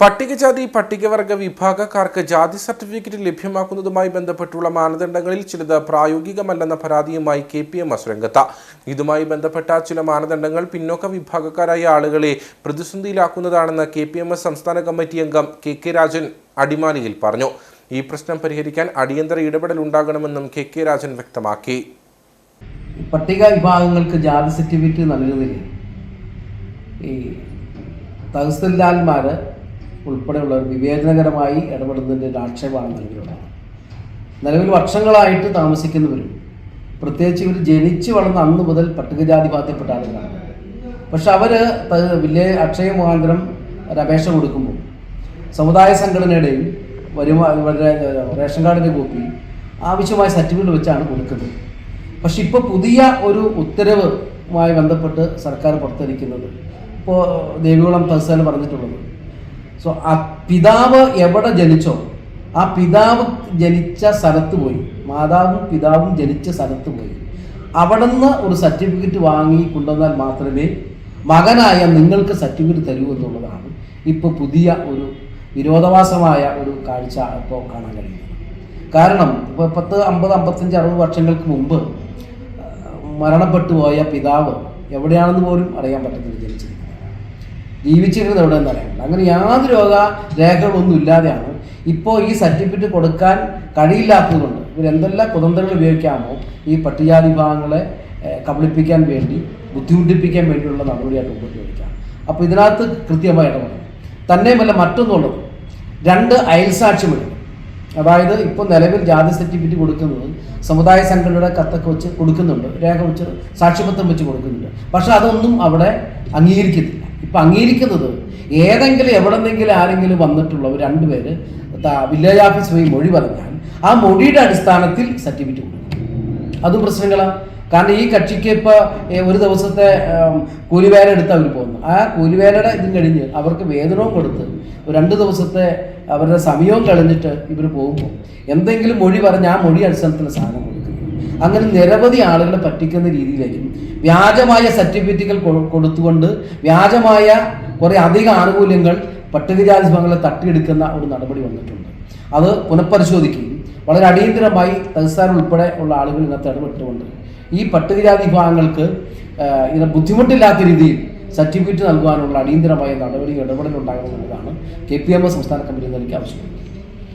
പട്ടികജാതി പട്ടികവർഗ വിഭാഗക്കാർക്ക് ജാതി സർട്ടിഫിക്കറ്റ് ലഭ്യമാക്കുന്നതുമായി ബന്ധപ്പെട്ടുള്ള മാനദണ്ഡങ്ങളിൽ ചിലത് പ്രായോഗികമല്ലെന്ന പരാതിയുമായി കെ പി എം എസ് രംഗത്ത് ഇതുമായി ബന്ധപ്പെട്ട ചില മാനദണ്ഡങ്ങൾ പിന്നോക്ക വിഭാഗക്കാരായ ആളുകളെ പ്രതിസന്ധിയിലാക്കുന്നതാണെന്ന് കെ പി എം എസ് സംസ്ഥാന കമ്മിറ്റി അംഗം കെ കെ രാജൻ അടിമാലിയിൽ പറഞ്ഞു. ഈ പ്രശ്നം പരിഹരിക്കാൻ അടിയന്തര ഇടപെടൽ ഉണ്ടാകണമെന്നും കെ കെ രാജൻ വ്യക്തമാക്കി. പട്ടിക വിഭാഗങ്ങൾക്ക് ജാതി സർട്ടിഫിക്കറ്റ് നൽകുന്നതിൽ ഈ തഹസിൽദാർമാർ ഉൾപ്പെടെയുള്ളവർ വിവേചനകരമായി ഇടപെടുന്നതിന്റെ ആക്ഷേപമാണ് നിലവിലുള്ളത് നിലവിൽ വർഷങ്ങളായിട്ട് താമസിക്കുന്നവരും പ്രത്യേകിച്ച് ഇവർ ജനിച്ചു വളർന്ന അന്ന് മുതൽ പട്ടികജാതി ബാധ്യപ്പെട്ട ആളുകളാണ്. പക്ഷെ അവർ വില്ലേ അക്ഷയ മുഖാന്തരം ഒരു അപേക്ഷ കൊടുക്കുമ്പോൾ സമുദായ സംഘടനയുടെയും വരുമാ ഇവരുടെ റേഷൻ കാർഡിന്റെ കോപ്പി ആവശ്യമായ സർട്ടിഫിക്കറ്റ് വെച്ചാണ് കൊടുക്കുന്നത്. പക്ഷെ ഇപ്പോൾ പുതിയ ഒരു ഉത്തരവുമായി ബന്ധപ്പെട്ട് സർക്കാർ പുറത്തിരിക്കുന്നത് ഇപ്പോൾ ദേവികുളം തഹസാൻ പറഞ്ഞിട്ടുള്ളത്. സോ ആ പിതാവ് എവിടെ ജനിച്ചോ ആ പിതാവ് ജനിച്ച സ്ഥലത്ത് പോയി. മാതാവും പിതാവും ജനിച്ച സ്ഥലത്ത് പോയി. അവിടുന്ന് ഒരു സർട്ടിഫിക്കറ്റ് വാങ്ങി കൊണ്ടുവന്നാൽ മാത്രമേ മകനായ നിങ്ങൾക്ക് സർട്ടിഫിക്കറ്റ് തരൂ എന്നുള്ളതാണ് ഇപ്പോൾ പുതിയ ഒരു വിരോധാഭാസമായ ഒരു കാഴ്ച ഇപ്പോൾ കാണാൻ കഴിയുന്നത്. കാരണം ഇപ്പോൾ പത്ത് അമ്പത് അമ്പത്തഞ്ച് അറുപത് വർഷങ്ങൾക്ക് മുമ്പ് മരണപ്പെട്ടു പോയ പിതാവ് എവിടെയാണെന്ന് പോലും അറിയാൻ പറ്റത്തില്ല ജനിച്ചിരിക്കുന്നത് ജീവിച്ചിരുന്നത് എവിടെ അറിയാൻ അങ്ങനെ യാതൊരു രോഗ രേഖകളൊന്നും ഇല്ലാതെയാണ് ഇപ്പോൾ ഈ സർട്ടിഫിക്കറ്റ് കൊടുക്കാൻ കഴിയില്ലാത്തതുകൊണ്ട് ഇവരെന്തെല്ലാം കുതന്ത്രങ്ങൾ ഉപയോഗിക്കാമോ ഈ പട്ടികജാതി വിഭാഗങ്ങളെ കബളിപ്പിക്കാൻ വേണ്ടി ബുദ്ധിമുട്ടിപ്പിക്കാൻ വേണ്ടിയുള്ള നടപടിയായിട്ട് മുമ്പോട്ട് അപ്പോൾ ഇതിനകത്ത് കൃത്യമായി ഇടപെടണം തന്നെയുമല്ല മറ്റൊന്നുള്ളത്. രണ്ട് അയൽസാക്ഷ്യമെടുക്കും അതായത് ഇപ്പോൾ നിലവിൽ ജാതി സർട്ടിഫിക്കറ്റ് കൊടുക്കുന്നത് സമുദായ സംഘടനയുടെ കത്തൊക്കെ വെച്ച് കൊടുക്കുന്നുണ്ട്. രേഖ വെച്ച് സാക്ഷ്യപത്രം വെച്ച് കൊടുക്കുന്നുണ്ട്. പക്ഷെ അതൊന്നും അവിടെ അംഗീകരിക്കത്തില്ല. ഇപ്പം അംഗീകരിക്കുന്നത്. ഏതെങ്കിലും എവിടെന്നെങ്കിലും ആരെങ്കിലും വന്നിട്ടുള്ളവർ രണ്ടുപേര് വില്ലേജ് ഓഫീസ് പോയി മൊഴി പറഞ്ഞാൽ ആ മൊഴിയുടെ അടിസ്ഥാനത്തിൽ സർട്ടിഫിക്കറ്റ് കൊടുക്കും. അതും പ്രശ്നങ്ങളാണ് കാരണം ഈ കക്ഷിക്ക് ഇപ്പോൾ ഒരു ദിവസത്തെ കൂലിവേല എടുത്ത് അവർ പോകുന്നു ആ കൂലിവേലയുടെ ഇതും കഴിഞ്ഞ് അവർക്ക് വേതനവും കൊടുത്ത് രണ്ട് ദിവസത്തെ അവരുടെ സമയവും കളഞ്ഞിട്ട് ഇവർ പോകുമ്പോൾ എന്തെങ്കിലും മൊഴി പറഞ്ഞ് ആ മൊഴി അടിസ്ഥാനത്തിൽ സാധനം അങ്ങനെ നിരവധി ആളുകളെ പറ്റിക്കുന്ന രീതിയിലേക്കും വ്യാജമായ സർട്ടിഫിക്കറ്റുകൾ കൊടുത്തുകൊണ്ട് വ്യാജമായ കുറേ അധിക ആനുകൂല്യങ്ങൾ പട്ടികജാതി വിഭാഗങ്ങളെ തട്ടിയെടുക്കുന്ന ഒരു നടപടി വന്നിട്ടുണ്ട്. അത് പുനഃപരിശോധിക്കുകയും വളരെ അടിയന്തരമായി തഹസാൻ ഉൾപ്പെടെ ഉള്ള ആളുകൾ ഇന്നത്തെ ഇടപെട്ടുകൊണ്ട് ഈ പട്ടികജാതി വിഭാഗങ്ങൾക്ക് ഇതിന് ബുദ്ധിമുട്ടില്ലാത്ത രീതിയിൽ സർട്ടിഫിക്കറ്റ് നൽകുവാനുള്ള അടിയന്തരമായ നടപടി ഇടപെടലുണ്ടാകണമെന്നുള്ളതാണ് കെ പി എം എസ് സംസ്ഥാന കമ്മിറ്റി നൽകി ആവശ്യപ്പെടുന്നത്